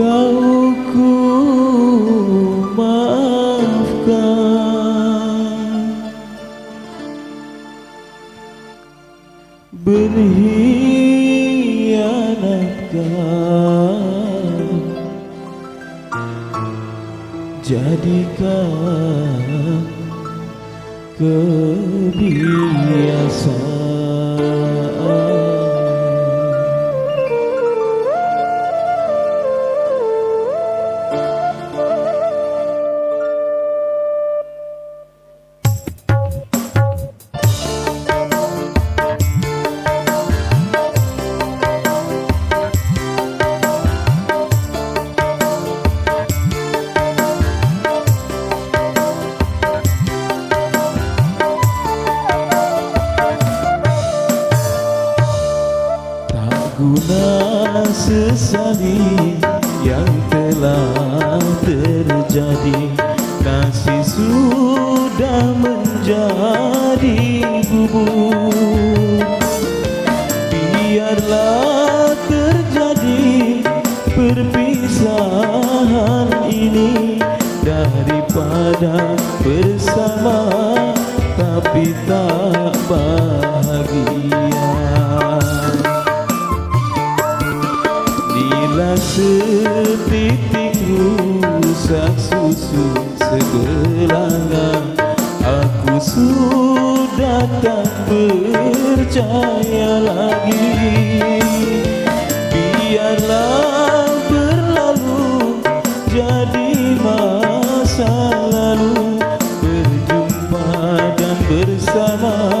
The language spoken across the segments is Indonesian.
kau ku maafkan. Berhianatkah jadikan kebiasaan sesali yang telah terjadi. Kasih sudah menjadi bubur Biarlah terjadi perpisahan ini Daripada bersama tapi tak bahagia setitik rusak susu segelangan Aku sudah tak percaya lagi. Biarlah berlalu jadi masa lalu Berjumpa dan bersama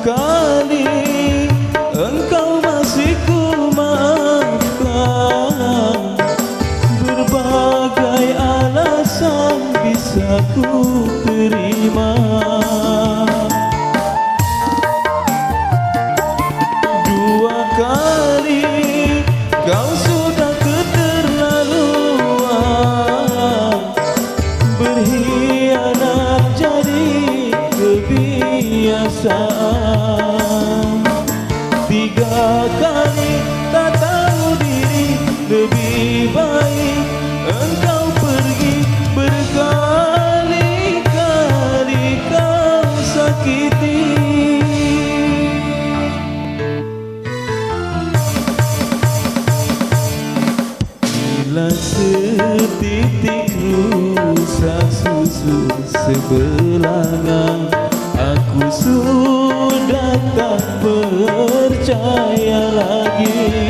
kali engkau masih ku maafkan. Berbagai alasan bisa ku Lebih baik engkau pergi Berkali-kali kau sakiti. Bila setitik rusak susu sebelangan Aku sudah tak percaya lagi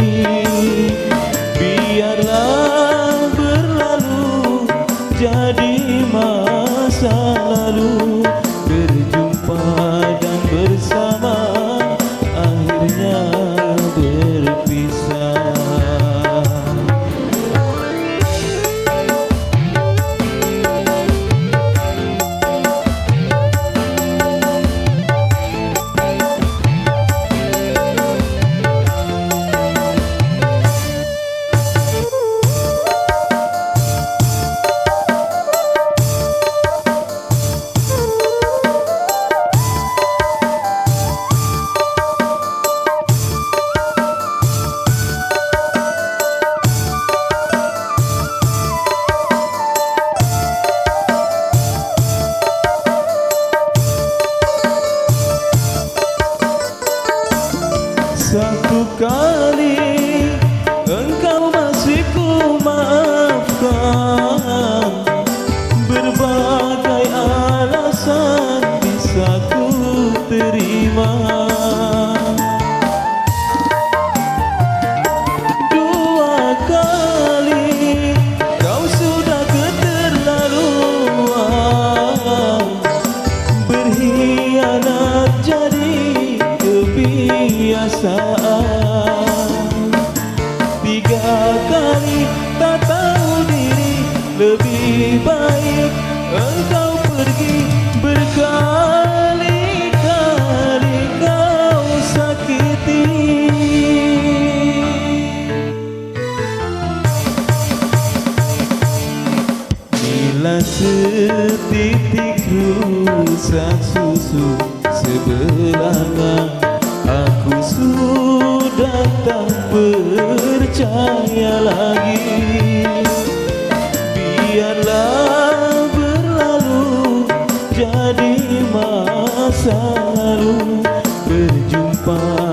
Galle tak tahu diri lebih baik engkau pergi berkali-kali kau sakiti. Bila setitik rusak susu sebelah percaya lagi. Biarlah berlalu jadi masa lalu. Berjumpa